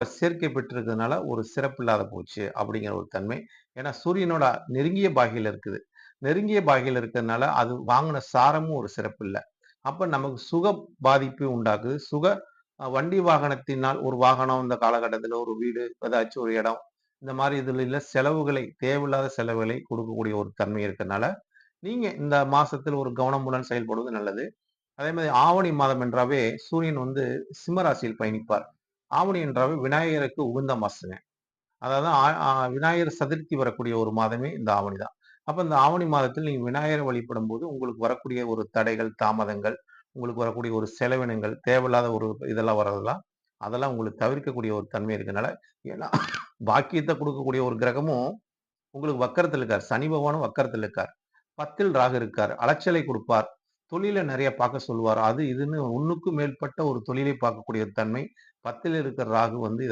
சேர்க்கை பெற்றிருக்கிறதுனால ஒரு சிறப்பு இல்லாத போச்சு அப்படிங்கிற ஒரு தன்மை. ஏன்னா சூரியனோட நெருங்கிய பாகையில் இருக்குது. நெருங்கிய பாகையில் இருக்கிறதுனால அது வாங்கின சாரமும் ஒரு சிறப்பு இல்ல. அப்ப நமக்கு சுக பாதிப்பு உண்டாக்குது. சுக வண்டி வாகனத்தினால் ஒரு வாகனம் இந்த காலகட்டத்தில் ஒரு வீடு, ஏதாச்சும் ஒரு இடம், இந்த மாரி இதுல செலவுகளை தேவையில்லாத செலவுகளை கொடுக்கக்கூடிய ஒரு தன்மை இருக்கிறதுனால நீங்க இந்த மாதத்தில் ஒரு கவனமுடன் செயல்படுவது நல்லது. அதே மாதிரி ஆவணி மாதம் என்றாவே சூரியன் வந்து சிம்மராசியில் பயணிப்பார். ஆவணி என்றாவே விநாயகருக்கு உகந்த மாசங்க. அதாவது விநாயகர் சதுர்த்தி வரக்கூடிய ஒரு மாதமே இந்த ஆவணி தான். அப்போ இந்த ஆவணி மாதத்தில் நீங்கள் விநாயகரை வழிபடும்போது, உங்களுக்கு வரக்கூடிய ஒரு தடைகள், தாமதங்கள், உங்களுக்கு வரக்கூடிய ஒரு செலவினங்கள், தேவையில்லாத ஒரு இதெல்லாம் வரதெல்லாம் அதெல்லாம் உங்களுக்கு தவிர்க்கக்கூடிய ஒரு தன்மை இருக்கனால, ஏன்னா பாக்கியத்தை கொடுக்கக்கூடிய ஒரு கிரகமும் உங்களுக்கு வக்கரத்தில் இருக்கார். சனி பகவானும் வக்கரத்தில் இருக்கார். 10ல் ராகு இருக்கார். அலைச்சலை கொடுப்பார் தொழிலை நிறைய பார்க்க சொல்லுவார். அது இதுன்னு ஒன்றுக்கும் மேற்பட்ட ஒரு தொழிலை பார்க்கக்கூடிய தன்மை 10ல் இருக்கிற ராகு வந்து